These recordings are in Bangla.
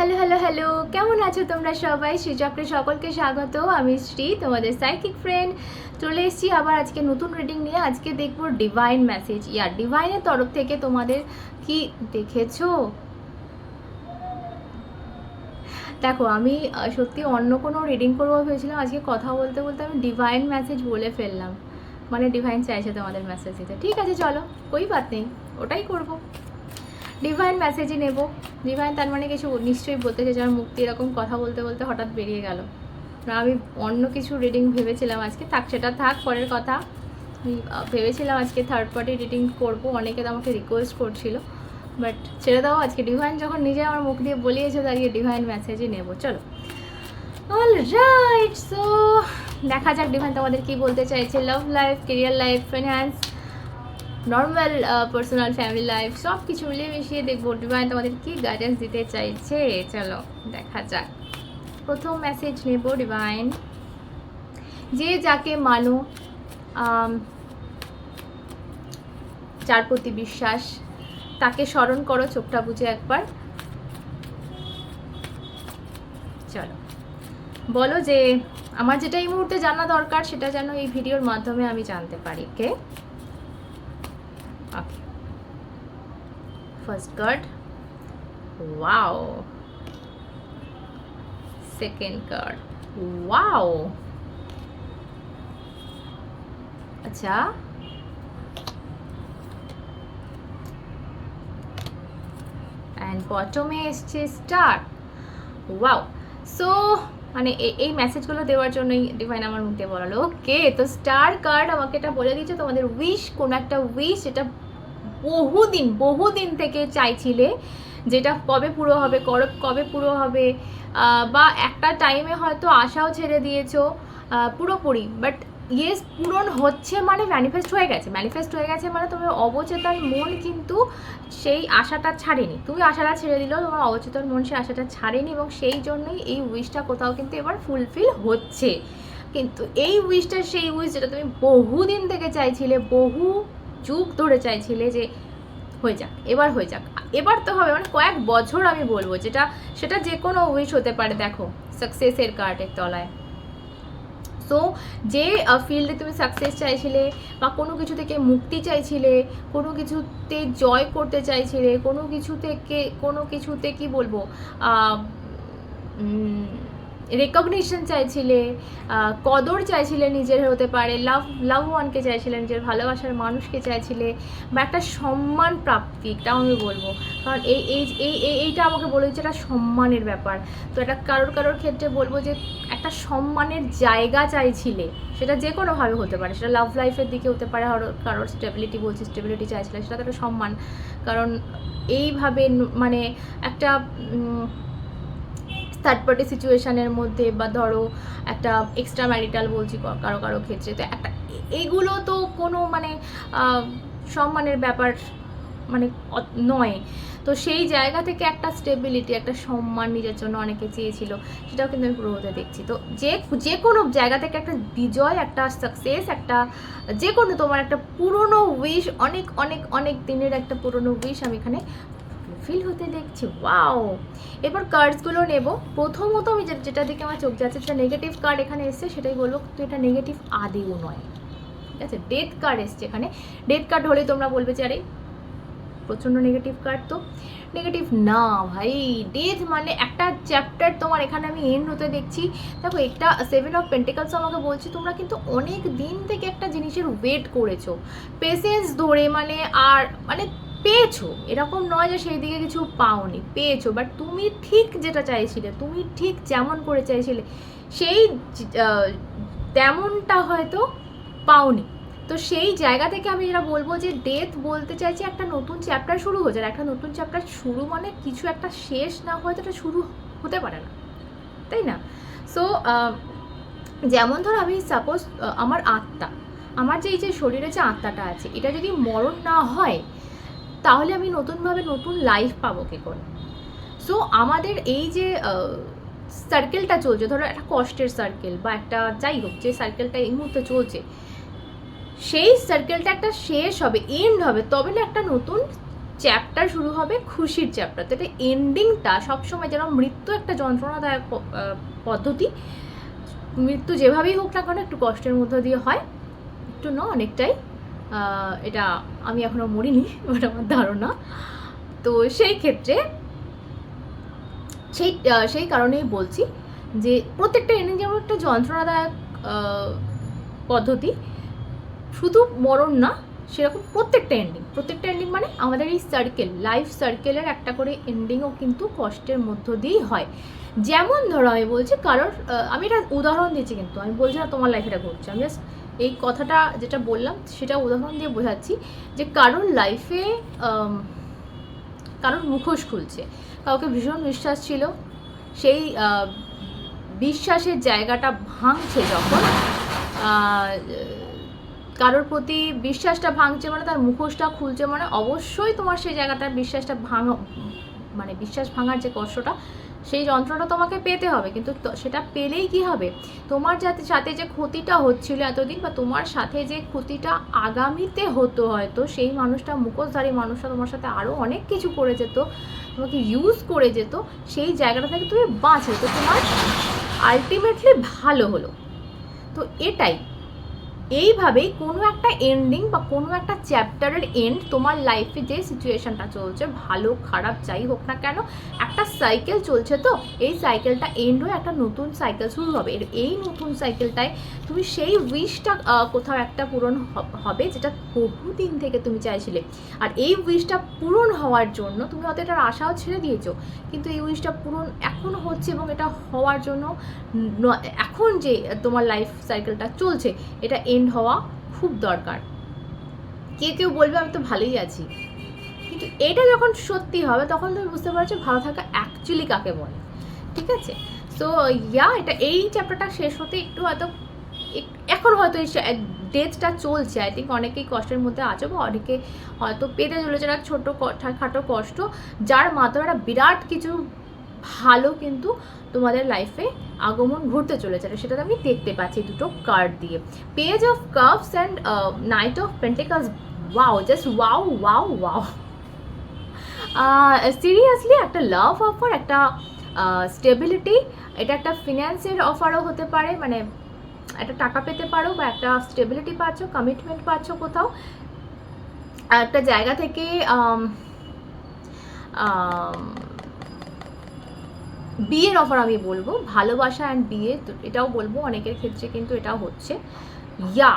হ্যালো হ্যালো হ্যালো কেমন আছো তোমরা সবাই? শ্রীচক্রে সকলকে স্বাগত। আমি শ্রী, তোমাদের সাইকিক ফ্রেন্ড চলে এসেছি আবার আজকে নতুন রিডিং নিয়ে। আজকে দেখব ডিভাইন মেসেজ ইয়ার ডিভাইনের তরফ থেকে তোমাদের কি দেখেছ? দেখো, আমি সত্যি অন্য কোনো রিডিং করব ভেবেছিলাম। আজকে কথা বলতে বলতে আমি ডিভাইন মেসেজ বলে ফেললাম। মানে ডিভাইন চাইছে তোমাদের মেসেজ দিতে। ঠিক আছে, চলো, কই বাত নেই। ওটাই করব। ডিভাইন মেসেজই নেব। ডিভাইন তার মানে কিছু নিশ্চয়ই বলতে চাইছে আমার মুক্তি এরকম কথা বলতে বলতে হঠাৎ বেরিয়ে গেল। না, আমি অন্য কিছু রিডিং ভেবেছিলাম আজকে। থাক, সেটা থাক, পরের কথা। ভেবেছিলাম আজকে থার্ড পার্টি রিডিং করব, অনেকে তো আমাকে রিকোয়েস্ট করছিল। বাট ছেড়ে দাও আজকে। ডিভাইন যখন নিজে আমার মুখ দিয়ে বলিয়েছে দাঁড়িয়ে ডিভাইন মেসেজই নেব। চলো। অল রাইট সো দেখা যাক ডিভাইন তোমাদের কি বলতে চাইছে। Love life career life finance normal personal family life সব কিছু মিলিয়ে মিশিয়ে দেখব ডিভাইন তোমাদের কি গাইডেন্স দিতে চাইছে। চলো, দেখা যাক। প্রথম মেসেজ নেব ডিভাইন। যে যাকে মানো যার প্রতি বিশ্বাস, তাকে স্মরণ করো, চোখটা বুঝে একবার। চলো। বলো যে, আমার যেটা এই মুহূর্তে জানা দরকার, সেটা যেন এই ভিডিওর মাধ্যমে আমি জানতে পারি কে Okay. First card. Wow. Second card. Wow. আচ্ছা অ্যান্ড বটমে এসছে স্টার ওয়াও সো মানে এই মেসেজগুলো দেওয়ার জন্যই ডিভাইন আমার মুখ বলালো ওকে তো স্টার কার্ড আমাকে এটা বলে দিচ্ছে তোমাদের উইশ কোনো একটা উইশ এটা বহুদিন বহুদিন থেকে চাইছিলে যেটা কবে পুরো হবে কবে পুরো হবে বা একটা টাইমে হয়তো আশাও ছেড়ে দিয়েছ পুরোপুরি। বাট ইয়েস পূরণ হচ্ছে মানে ম্যানিফেস্ট হয়ে গেছে। ম্যানিফেস্ট হয়ে গেছে মানে তোমার অবচেতন মন কিন্তু সেই আশাটা ছাড়েনি। তুমি আশাটা ছেড়ে দিলেও তোমার অবচেতন মন সেই আশাটা ছাড়েনি এবং সেই জন্যই এই উইশটা কোথাও কিন্তু এবার ফুলফিল হচ্ছে। কিন্তু এই উইশটা সেই উইশ যেটা তুমি বহুদিন থেকে চাইছিলে, বহু যুগ ধরে চাইছিলে যে হয়ে যাক, এবার হয়ে যাক। এবার তো হবে মানে কয়েক বছর আমি বলব যেটা, সেটা যে কোনো উইশ হতে পারে, দেখো সাকসেসের কার্ডের তলায়। সো যে ফিল্ডে তুমি সাকসেস চাইছিলে বা কোনো কিছু থেকে মুক্তি চাইছিলে, কোনো কিছুতে জয় করতে চাইছিলে, কোনো কিছু থেকে কোনো কিছুতে কি বলব রেকগনিশন চাইছিলে কদর চাইছিলে নিজের হতে পারে লাভ লাভ ওয়ানকে চাইছিলে নিজের ভালোবাসার মানুষকে চাইছিলে, বা একটা সম্মান প্রাপ্তি এটাও আমি বলব। কারণ এই এই এই, এই- এইটা আমাকে বলে দিচ্ছে একটা সম্মানের ব্যাপার। তো এটা কারোর কারোর ক্ষেত্রে বলব যে একটা সম্মানের জায়গা চাইছিলে, সেটা যে কোনোভাবে হতে পারে, সেটা লাভ লাইফের দিকে হতে পারে কারোর স্টেবিলিটি বলছি স্টেবিলিটি চাইছিলে সেটা তো একটা সম্মান। কারণ এইভাবে মানে একটা থার্ড পার্টি সিচুয়েশানের মধ্যে বা ধরো একটা এক্সট্রা ম্যারিটাল বলছি কারও কারও ক্ষেত্রে। তো একটা এইগুলো তো কোনো মানে সম্মানের ব্যাপার মানে নয়। তো সেই জায়গা থেকে একটা স্টেবিলিটি একটা সম্মান নিজের জন্য অনেকে চেয়েছিল, সেটাও কিন্তু আমি পুরো হতে দেখছি। তো যে যে কোনো জায়গা থেকে একটা বিজয়, একটা সাকসেস একটা যে কোনো তোমার একটা পুরনো উইশ অনেক অনেক অনেক দিনের একটা পুরনো উইশ আমি এখানে ফিল হতে দেখছি ওয়াও এবার কার্ডসগুলো নেব। প্রথমত আমি যেটা দিকে আমার চোখ যাচ্ছে, যেটা নেগেটিভ কার্ড এখানে এসছে, সেটাই বলব তো এটা নেগেটিভ আদেও নয়। ঠিক আছে? ডেথ কার্ড এসছে এখানে। ডেথ কার্ড হলে তোমরা বলবে যে, আরে, প্রচণ্ড নেগেটিভ কার্ড তো। নেগেটিভ না, ভাই ডেথ মানে একটা চ্যাপ্টার তোমার এখানে আমি এন্ড হতে দেখছি। দেখো, একটা সেভেন অফ পেন্টিকালস আমাকে বলছি, তোমরা কিন্তু অনেক দিন থেকে একটা জিনিসের ওয়েট করেছ। পেশেন্স ধরে মানে আর মানে পেয়েছ। এরকম নয় যে সেই দিকে কিছু পাওনি, পেয়েছ। বাট তুমি ঠিক যেটা চাইছিলে, তুমি ঠিক যেমন করে চাইছিলে, সেই তেমনটা হয়তো পাওনি। তো সেই জায়গা থেকে আমি যেটা বলব যে ডেথ বলতে চাইছি একটা নতুন চ্যাপ্টার শুরু হচ্ছে। একটা নতুন চ্যাপ্টার শুরু মানে কিছু একটা শেষ না হয়তো এটা শুরু হতে পারে না। তাই না? সো যেমন ধর আমি সাপোজ আমার আত্মা, আমার যে এই যে শরীরে যে আত্মাটা আছে, এটা যদি মরণ না হয় তাহলে আমি নতুনভাবে নতুন লাইফ পাবো কী করে? সো আমাদের এই যে সার্কেলটা চলছে, ধরো একটা কষ্টের সার্কেল বা একটা যাই হোক, যে সার্কেলটা এই মুহূর্তে চলছে, সেই সার্কেলটা একটা শেষ হবে এন্ড হবে, তবে না একটা নতুন চ্যাপ্টার শুরু হবে, খুশির চ্যাপ্টার তো এটা এন্ডিংটা সবসময় যেন মৃত্যু একটা যন্ত্রণাদায়ক পদ্ধতি। মৃত্যু যেভাবেই হোক না কেন, একটু কষ্টের মধ্য দিয়ে হয়, একটু না, অনেকটাই। এটা আমি এখনও মরিনি ওটা আমার ধারণা। তো সেই ক্ষেত্রে, সেই সেই কারণেই বলছি যে প্রত্যেকটা এন্ডিং যেমন একটা যন্ত্রণাদায়ক পদ্ধতি, শুধু মরণ না, সেরকম প্রত্যেকটা এন্ডিং প্রত্যেকটা এন্ডিং মানে আমাদের এই সার্কেল লাইফ সার্কেলের একটা করে এন্ডিংও কিন্তু কষ্টের মধ্য দিয়েই হয়। যেমন ধরো আমি বলছি কারোর আমি এটা উদাহরণ দিচ্ছি কিন্তু, আমি বলছি না তোমার লাইফে এটা ঘটছে আমি জাস্ট এই কথাটা যেটা বললাম, সেটা উদাহরণ দিয়ে বোঝাচ্ছি যে কারোর লাইফে কারোর মুখোশ খুলছে, কাউকে ভীষণ বিশ্বাস ছিল, সেই বিশ্বাসের জায়গাটা ভাঙছে যখন কারোর প্রতি বিশ্বাসটা ভাঙছে মানে তার মুখোশটা খুলছে মানে অবশ্যই তোমার সেই জায়গাটা, বিশ্বাসটা ভাঙ মানে বিশ্বাস ভাঙার যে কষ্টটা সেই যন্ত্রণা তোমাকে পেতে হবে। কিন্তু সেটা পেলেই কি হবে? তোমার যাতে, সাথে যে ক্ষতিটা হচ্ছিল এতদিন বা তোমার সাথে যে ক্ষতিটা আগামীতে হতো হয়তো, সেই মানুষটা, মুখোশধারী মানুষটা তোমার সাথে আরও অনেক কিছু করে যেত তোমাকে ইউজ করে যেত, সেই জায়গাটা থেকে তুমি বাঁচো। তো তোমার আলটিমেটলি ভালো হলো। তো এটাই। এইভাবেই কোনো একটা এন্ডিং বা কোনো একটা চ্যাপ্টারের এন্ড তোমার লাইফে যে সিচুয়েশনটা চলছে, ভালো, খারাপ, যাই হোক না কেন, একটা সাইকেল চলছে তো, এই সাইকেলটা এন্ড হয়ে একটা নতুন সাইকেল শুরু হবে। এই নতুন সাইকেলটায় তুমি সেই উইশটা কোথাও একটা পূরণ হবে যেটা বহুদিন থেকে তুমি চাইছিলে। আর এই উইশটা পূরণ হওয়ার জন্য তুমি হয়তো এটার আশাও ছেড়ে দিয়েছ, কিন্তু এই উইশটা পূরণ এখন হচ্ছে এবং এটা হওয়ার জন্য এখন যে তোমার লাইফ সাইকেলটা চলছে, এটা এন্ড হওয়া খুব দরকার। কে কেউ বলবে, আমি তো ভালোই আছি। কিন্তু এটা যখন সত্যি হবে, তখন তুমি বুঝতে পারছ ভালো থাকা অ্যাকচুয়ালি কাকে বলে। ঠিক আছে? তো ইয়া এটা এই চ্যাপ্টারটা শেষ হতে একটু হয়তো এখন হয়তো এই ডেটটা চলছে। আই থিঙ্ক অনেকেই কষ্টের মধ্যে আছে বা অনেকে হয়তো পেতে চলেছে। একটা ছোটো খাটো কষ্ট, যার মাধ্যমে একটা বিরাট কিছু ভালো কিন্তু তোমাদের লাইফে আগমন ঘটতে চলেছে। সেটা আমি দেখতে পাচ্ছি দুটো কার্ড দিয়ে। Page of cups and knight of pentacles wow just wow wow wow seriously একটা লাভ অফার একটা স্টেবিলিটি এটা একটা ফিনান্সের অফারও হতে পারে মানে একটা টাকা পেতে পারো বা একটা স্টেবিলিটি পাচ্ছ কমিটমেন্ট পাচ্ছ কোথাও। একটা জায়গা থেকে আম, আম, বিয়ের অফার আমি বলব, ভালোবাসা অ্যান্ড বিয়ে এটাও বলব, অনেকের ক্ষেত্রে কিন্তু এটাও হচ্ছে। ইয়া!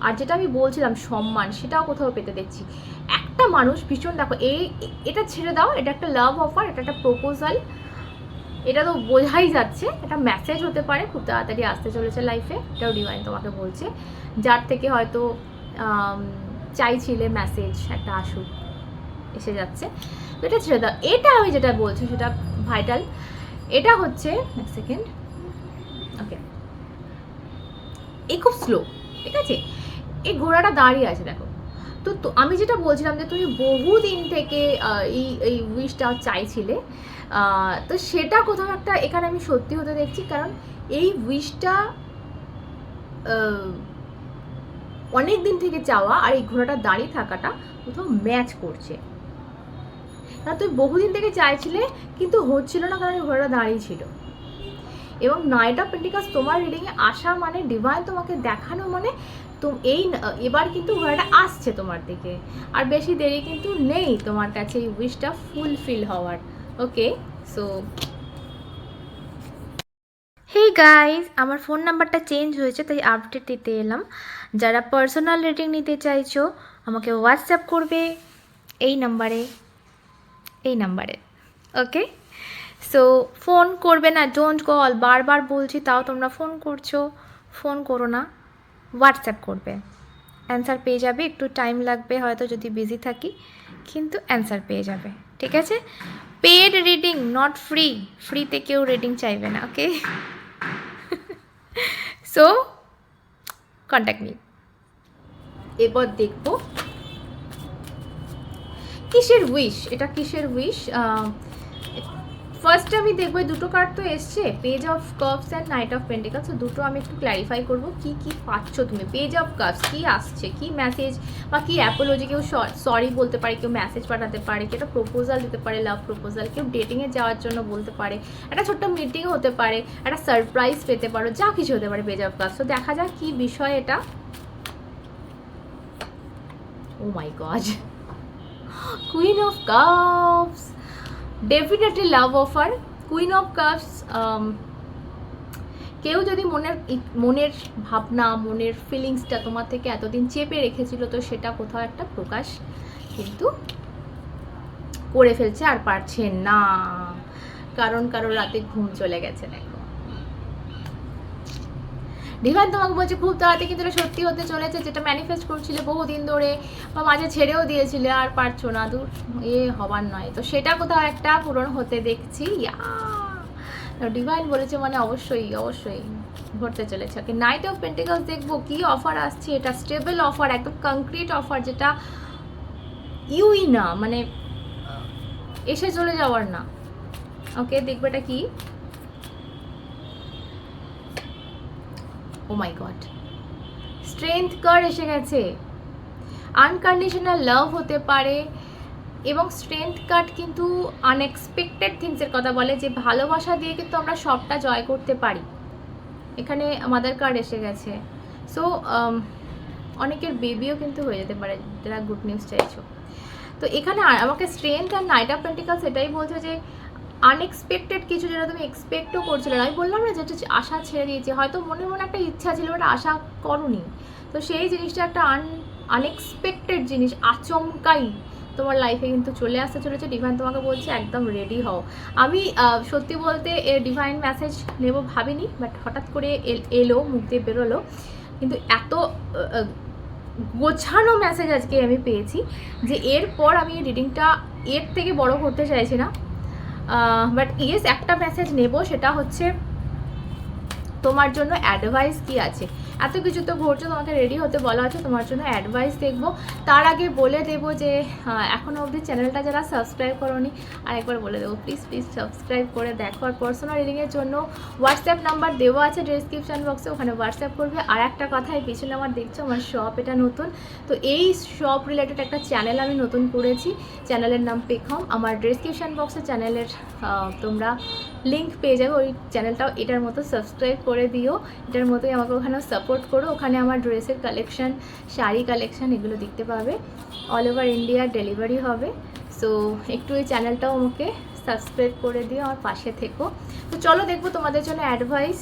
আর যেটা আমি বলছিলাম, সম্মান, সেটাও কোথাও পেতে দেখছি। একটা মানুষ, ভীষণ দেখো, এই, এটা ছেড়ে দাও, এটা একটা লাভ অফার এটা একটা প্রপোজাল এটা তো বোঝাই যাচ্ছে, একটা মেসেজ হতে পারে, খুব তাড়াতাড়ি আসতে চলেছে লাইফে এটাও ডিভাইন তোমাকে বলছে। যার থেকে হয়তো চাইছিলে মেসেজ একটা আসুক। এসে যাচ্ছে। এটা ছেড়ে দাও। এটা আমি যেটা বলছি সেটা ভাইটাল এটা হচ্ছে, এক সেকেন্ড ওকে এই খুব স্লো ঠিক আছে? এই ঘোড়াটা দাঁড়িয়ে আছে, দেখো। তো তো আমি যেটা বলছিলাম যে তুমি বহুদিন থেকে এই এই উইশটা চাইছিলে তো সেটা কোথাও একটা এখানে আমি সত্যি হতে দেখছি, কারণ এই উইশটা অনেক দিন থেকে চাওয়া আর এই ঘোড়াটা দাঁড়িয়ে থাকাটা কোথাও ম্যাচ করছে। কারণ তুমি বহুদিন থেকে চাইছিলে, কিন্তু হচ্ছিল না কারণ ঘোড়াটা দাঁড়িয়ে ছিল। এবং নাইট অফ পেন্টিকাস তোমার রিডিংয়ে আসা মানে ডিভাইন তোমাকে দেখানো মানে তো এই এবার কিন্তু ঘোড়াটা আসছে তোমার দিকে। আর বেশি দেরি কিন্তু নেই তোমার কাছে এই উইশটা ফুলফিল হওয়ার। ওকে সো হেই গাইজ আমার ফোন নাম্বারটা চেঞ্জ হয়েছে, তাই আপডেট দিতে এলাম। যারা পার্সোনাল রেটিং নিতে চাইছো, আমাকে হোয়াটসঅ্যাপ করবে এই নাম্বারে এই নাম্বারে, ওকে? সো ফোন করবে না ডোন্ট কল বারবার বলছি, তাও তোমরা ফোন করছ ফোন করো না হোয়াটসঅ্যাপ করবে। অ্যান্সার পেয়ে যাবে, একটু টাইম লাগবে, হয়তো যদি বিজি থাকি, কিন্তু অ্যান্সার পেয়ে যাবে, ঠিক আছে? পেড রিডিং নট ফ্রি ফ্রিতে কেউ রিডিং চাইবে না, ওকে? সো কন্ট্যাক্ট মি এবার দেখব কিসের উইশ এটা কিসের উইশ ফার্স্ট আমি দেখব দুটো কার্ড তো এসছে page of cups and knight of pentacles দুটো আমি একটু ক্ল্যারিফাই করব, কি কি পাচ্ছ তুমি? পেজ অফ কাপস কি আসছে? কি মেসেজ বা কি অ্যাপোলজি কেউ সরি বলতে পারে, কেউ মেসেজ পাঠাতে পারে, কেউ একটা প্রপোজাল দিতে পারে লাভ প্রপোজাল কেউ ডেটিংয়ে যাওয়ার জন্য বলতে পারে, একটা ছোট্ট মিটিং হতে পারে, একটা সারপ্রাইজ পেতে পারো, যা কিছু হতে পারে পেজ অফ কাপস তো দেখা যাক কি বিষয় এটা। ও my god queen of cups definitely love offer queen of cups কেউ যদি মনের মনের ভাবনা, মনের ফিলিংসটা তোমার থেকে এতদিন চেপে রেখেছিল, তো সেটা কোথাও একটা প্রকাশ কিন্তু করে ফেলছে আর পারছে না। কারণ কারও রাতে ঘুম চলে গেছে দেখো ডিভাইন তোমাকে বলছে খুব তাড়াতাড়ি কিন্তু এটা সত্যি হতে চলেছে, যেটা ম্যানিফেস্ট করছিলে বহুদিন ধরে বা মাঝে ছেড়েও দিয়েছিলে, আর পারছ না, দূর। এ হবার নয়। তো সেটা কোথাও একটা পূরণ হতে দেখছি। ডিভাইন বলেছে মানে অবশ্যই অবশ্যই ঘটতে চলেছে। ওকে নাইট অফ পেন্টিকালস দেখব, কি অফার আসছে? এটা স্টেবল অফার একদম কংক্রিট অফার যেটা ইউই না মানে এসে চলে যাওয়ার না। ওকে, দেখবে এটা কি? Oh my god strength card এসে গেছে। আনকন্ডিশনাল লাভ হতে পারে এবং স্ট্রেংথ কার্ড কিন্তু আনএক্সপেক্টেড থিংসের কথা বলে, যে ভালোবাসা দিয়ে কিন্তু আমরা সবটা জয় করতে পারি। এখানে মাদার কার্ড এসে গেছে। সো অনেকের বেবিও কিন্তু হয়ে যেতে পারে, যারা গুড নিউজ চাইছো। তো এখানে আমাকে স্ট্রেংথ আর নাইট অফ পেন্টিকালস এটাই বলছে যে আনএক্সপেক্টেড কিছু যেটা তুমি এক্সপেক্টও করছিলে না। আমি বললাম না যেটা আশা ছেড়ে দিয়েছি, হয়তো মনে মনে একটা ইচ্ছা ছিল ওটা আশা করনি। তো সেই জিনিসটা একটা আন আনএক্সপেক্টেড জিনিস, আচমকাই তোমার লাইফে কিন্তু চলে আসতে চলেছে। ডিভাইন তোমাকে বলছে, একদম রেডি হও। আমি সত্যি বলতে এ ডিভাইন মেসেজ নেব ভাবিনি বাট হঠাৎ করে এলো, মুখ দিয়ে বেরোলো। কিন্তু এত গোছানো মেসেজ আজকে আমি পেয়েছি যে এরপর আমি রিডিংটা এর থেকে বড় করতে চাইছি না। বাট ইয়েস একটা মেসেজ নেব সেটা হচ্ছে তোমার জন্য অ্যাডভাইস কি আছে? এত কিছু তো ঘটছে তোমাকে রেডি হতে বলা আছে তোমার জন্য অ্যাডভাইস দেখব। তার আগে বলে দেবো যে আহ, এখনও অবধি চ্যানেলটা যারা সাবস্ক্রাইব করোনি আরেকবার বলে দেবো প্লিজ প্লিজ সাবস্ক্রাইব করে দেখো। আর পার্সোনাল রিডিংয়ের জন্য হোয়াটসঅ্যাপ নাম্বার দেওয়া আছে ডিসক্রিপশান বক্সে ওখানে হোয়াটসঅ্যাপ করবে। আর একটা কথা এই পিছনে আমার দেখছ আমার শপ এটা নতুন। তো এই শপ রিলেটেড একটা চ্যানেল আমি নতুন করেছি চ্যানেলের নাম পেখম আমার ডিসক্রিপশান বক্সে চ্যানেলের তোমরা লিঙ্ক পেয়ে যাবে, ওই চ্যানেলটাও এটার মতো সাবস্ক্রাইব করে দিও। এটার মতোই আমাকে ওখানে সাপোর্ট করো। ওখানে আমার ড্রেসের কালেকশান শাড়ি কালেকশান এগুলো দেখতে পাবে। অল ওভার ইন্ডিয়া ডেলিভারি হবে। সো একটু এই চ্যানেলটাও আমাকে সাবস্ক্রাইব করে দিও, আমার পাশে থেকো। তো চলো দেখব তোমাদের জন্য অ্যাডভাইস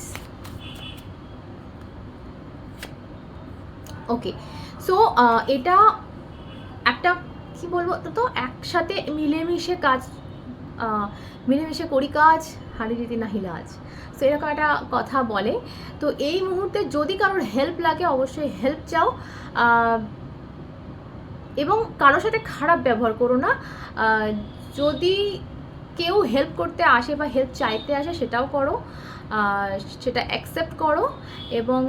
ওকে সো এটা একটা, কি বলব তো একসাথে মিলেমিশে কাজ মিলেমিশে করি কাজ হারি রীতি নাহি লাজ। সো এরকম একটা কথা বলে। তো এই মুহূর্তে যদি কারোর হেল্প লাগে, অবশ্যই হেল্প চাও। এবং কারোর সাথে খারাপ ব্যবহার করো না। যদি কেউ হেল্প করতে আসে বা হেল্প চাইতে আসে, সেটাও করো। সেটা অ্যাকসেপ্ট করো। এবং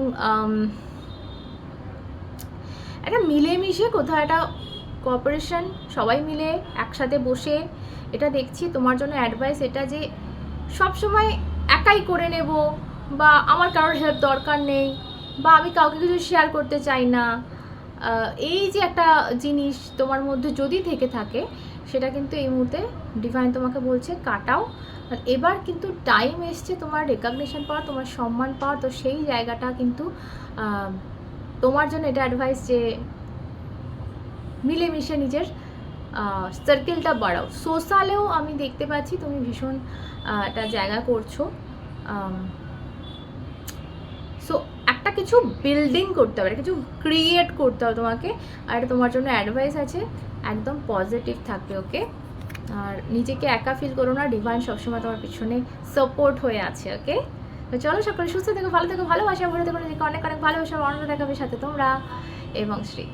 একটা মিলেমিশে কোথাও একটা কোঅপারেশন সবাই মিলে একসাথে বসে এটা দেখছি, তোমার জন্য অ্যাডভাইস এটা যে সব সময় একাই করে নেব বা আমার কারোর হেল্প দরকার নেই বা আমি কাউকে কিছু শেয়ার করতে চাই না। এই যে একটা জিনিস তোমার মধ্যে যদি থেকে থাকে, সেটা কিন্তু এই মুহূর্তে ডিভাইন তোমাকে বলছে কাটাও। এবার কিন্তু টাইম এসছে তোমার রেকগনিশন পাওয়া, তোমার সম্মান পাওয়া, তো সেই জায়গাটা কিন্তু তোমার জন্য এটা অ্যাডভাইস যে মিলেমিশে নিজের সার্কেলটা বাড়াও। সোশ্যালেও আমি দেখতে পাচ্ছি, তুমি ভীষণ একটা জায়গা করছ। সো একটা কিছু বিল্ডিং করতে হবে কিছু ক্রিয়েট করতে হবে তোমাকে, আর তোমার জন্য অ্যাডভাইস আছে, একদম পজিটিভ থাকবে ওকে আর নিজেকে একা ফিল করো না ডিভাইন সবসময় তোমার পিছনে সাপোর্ট হয়ে আছে ওকে তো চলো সকলে সুস্থ থেকো, ভালো থেকো, ভালোবাসা, ভরে থেকো নিজেকে অনেক অনেক ভালোবাসা আনন্দ দেখাবে সাথে তোমরা, এবং শ্রী